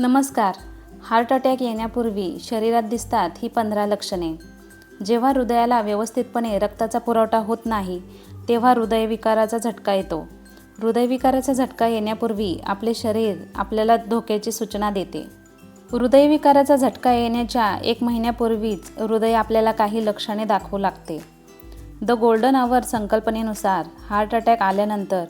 नमस्कार. Heart attack येण्यापूर्वी शरीरात दिसतात ही पंधरा लक्षणे. जेव्हा हृदयाला व्यवस्थितपणे रक्ताचा पुरवठा होत नाही तेव्हा हृदयविकाराचा झटका येतो. हृदयविकाराचा झटका येण्यापूर्वी आपले शरीर आपल्याला धोक्याची सूचना देते. हृदयविकाराचा झटका येण्याच्या एक महिन्यापूर्वीच हृदय आपल्याला काही लक्षणे दाखवू लागते. द गोल्डन आवर संकल्पनेनुसार हार्ट अटॅक आल्यानंतर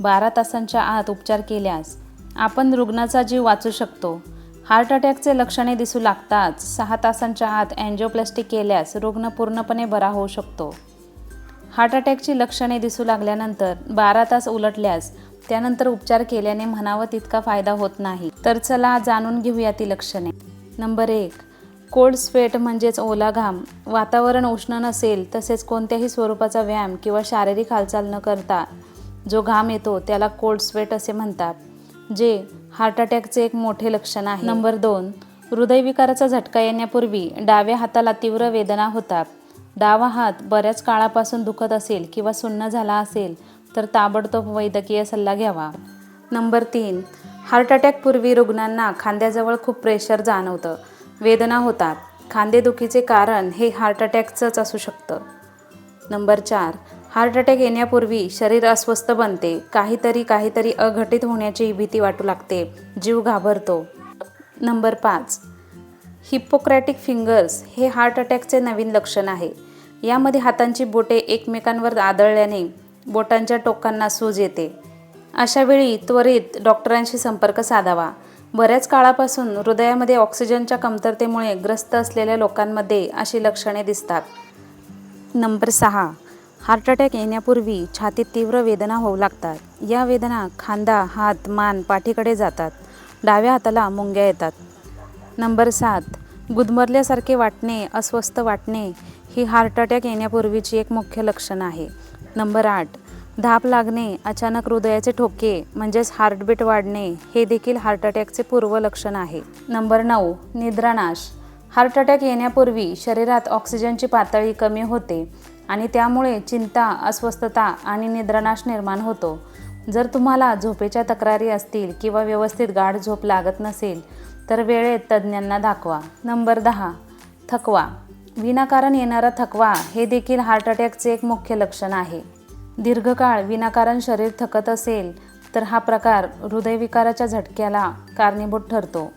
बारा तासांच्या आत उपचार केल्यास आपण रुग्णाचा जीव वाचू शकतो. हार्ट अटॅकचे लक्षणे दिसू लागताच सहा तासांच्या आत अँजिओप्लास्टिक केल्यास रुग्ण पूर्णपणे बरा होऊ शकतो. हार्ट अटॅकची लक्षणे दिसू लागल्यानंतर बारा तास उलटल्यास त्यानंतर उपचार केल्याने म्हणावं तितका फायदा होत नाही. तर चला जाणून घेऊया ती लक्षणे. नंबर एक कोल्ड स्वेट म्हणजेच ओला घाम. वातावरण उष्ण नसेल तसेच कोणत्याही स्वरूपाचा व्यायाम किंवा शारीरिक हालचाल न करता जो घाम येतो त्याला कोल्ड स्वेट असे म्हणतात. जे हार्ट अटॅकचे एक मोठे लक्षण आहे. नंबर दोन हृदयविकाराचा झटका येण्यापूर्वी डाव्या हाताला तीव्र वेदना होतात. डावा हात बऱ्याच काळापासून दुखत असेल किंवा सुन्न झाला असेल तर ताबडतोब वैद्यकीय सल्ला घ्यावा. नंबर तीन हार्ट अटॅकपूर्वी रुग्णांना खांद्याजवळ खूप प्रेशर जाणवतं. वेदना होतात. खांदेदुखीचे कारण हे हार्ट अटॅकचंच असू शकतं. नंबर चार हार्ट अटॅक येण्यापूर्वी शरीर अस्वस्थ बनते. काहीतरी काहीतरी अघटित होण्याची भीती वाटू लागते. जीव घाबरतो. नंबर पाच. हिप्पोक्रॅटिक फिंगर्स हे हार्ट अटॅकचे नवीन लक्षण आहे. यामध्ये हातांची बोटे एकमेकांवर आदळल्याने बोटांच्या टोकांना सूज येते. अशा वेळी त्वरित डॉक्टरांशी संपर्क साधावा. बऱ्याच काळापासून हृदयामध्ये ऑक्सिजनच्या कमतरतेमुळे ग्रस्त असलेल्या लोकांमध्ये अशी लक्षणे दिसतात. नंबर सहा. हार्ट अटॅक येण्यापूर्वी छातीत तीव्र वेदना होऊ लागतात. या वेदना खांदा हात मान पाठीकडे जातात. डाव्या हाताला मुंग्या येतात. नंबर सात गुदमरल्यासारखे वाटणे अस्वस्थ वाटणे ही हार्ट अटॅक येण्यापूर्वीची एक मुख्य लक्षण आहे. नंबर आठ धाप लागणे अचानक हृदयाचे ठोके म्हणजेच हार्टबीट वाढणे हे देखील हार्ट अटॅकचे पूर्व लक्षण आहे. नंबर नऊ निद्रानाश. हार्ट अटॅक येण्यापूर्वी शरीरात ऑक्सिजनची पातळी कमी होते. आणि त्यामुळे चिंता अस्वस्थता आणि निद्रानाश निर्माण होतो. जर तुम्हाला झोपेच्या तक्रारी असतील किंवा व्यवस्थित गाढ झोप लागत नसेल तर वेळेत तज्ज्ञांना दाखवा. नंबर दहा थकवा. विनाकारण येणारा थकवा हे देखील हार्ट अटॅकचे एक मुख्य लक्षण आहे. दीर्घकाळ विनाकारण शरीर थकत असेल तर हा प्रकार हृदयविकाराच्या झटक्याला कारणीभूत ठरतो.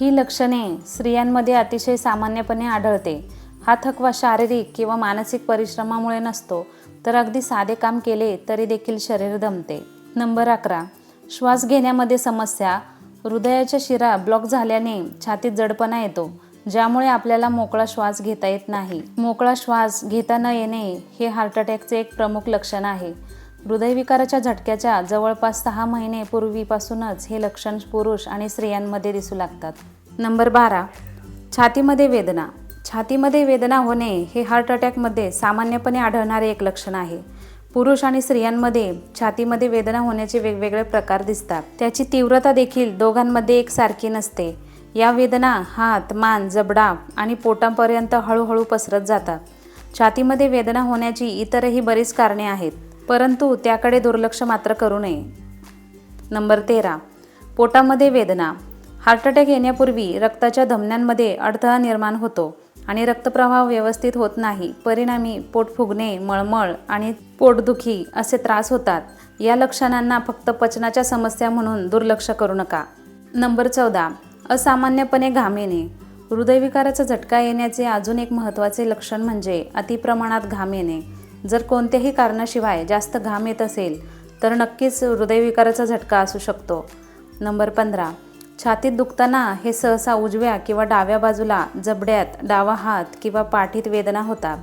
ही लक्षणे स्त्रियांमध्ये अतिशय सामान्यपणे आढळते. हा थकवा शारीरिक किंवा मानसिक परिश्रमामुळे नसतो तर अगदी साधे काम केले तरी देखील शरीर दमते. नंबर अकरा. श्वास घेण्यामध्ये समस्या. हृदयाच्या शिरा ब्लॉक झाल्याने छातीत जडपणा येतो ज्यामुळे आपल्याला मोकळा श्वास घेता येत नाही. मोकळा श्वास घेता न येणे हे हार्ट अटॅकचे एक प्रमुख लक्षण आहे. हृदयविकाराच्या झटक्याच्या जवळपास सहा महिने पूर्वीपासूनच हे लक्षण पुरुष आणि स्त्रियांमध्ये दिसू लागतात. नंबर बारा. छातीमध्ये वेदना. छातीमध्ये वेदना होणे हे हार्ट अटॅकमध्ये सामान्यपणे आढळणारे एक लक्षण आहे. पुरुष आणि स्त्रियांमध्ये छातीमध्ये वेदना होण्याचे वेगवेगळे प्रकार दिसतात. त्याची तीव्रता देखील दोघांमध्ये एकसारखी नसते. या वेदना हात मान जबडा आणि पोटापर्यंत हळूहळू पसरत जातात. छातीमध्ये वेदना होण्याची इतरही बरीच कारणे आहेत परंतु त्याकडे दुर्लक्ष मात्र करू नये. नंबर तेरा. पोटामध्ये वेदना. हार्ट अटॅक येण्यापूर्वी रक्ताच्या धमन्यांमध्ये अडथळा निर्माण होतो. आणि रक्तप्रवाह व्यवस्थित होत नाही परिणामी पोट फुगणे मळमळ आणि पोटदुखी असे त्रास होतात. या लक्षणांना फक्त पचनाच्या समस्या म्हणून दुर्लक्ष करू नका. नंबर चौदा असामान्यपणे घाम येणे. हृदयविकाराचा झटका येण्याचे अजून एक महत्त्वाचे लक्षण म्हणजे अतिप्रमाणात घाम येणे. जर कोणत्याही कारणाशिवाय जास्त घाम येत असेल तर नक्कीच हृदयविकाराचा झटका असू शकतो. नंबर पंधरा छातीत दुखताना हे सहसा उजव्या किंवा डाव्या बाजूला जबड्यात डावा हात किंवा पाठीत वेदना होतात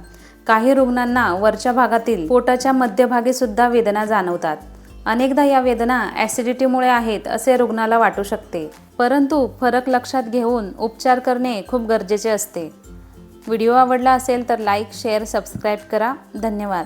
काही रुग्णांना वरच्या भागातील पोटाच्या मध्यभागी सुद्धा वेदना जाणवतात. अनेकदा या वेदना ॲसिडिटीमुळे आहेत असे रुग्णाला वाटू शकते. परंतु फरक लक्षात घेऊन उपचार करणे खूप गरजेचे असते. व्हिडिओ आवडला असेल तर लाईक शेअर सबस्क्राईब करा. धन्यवाद.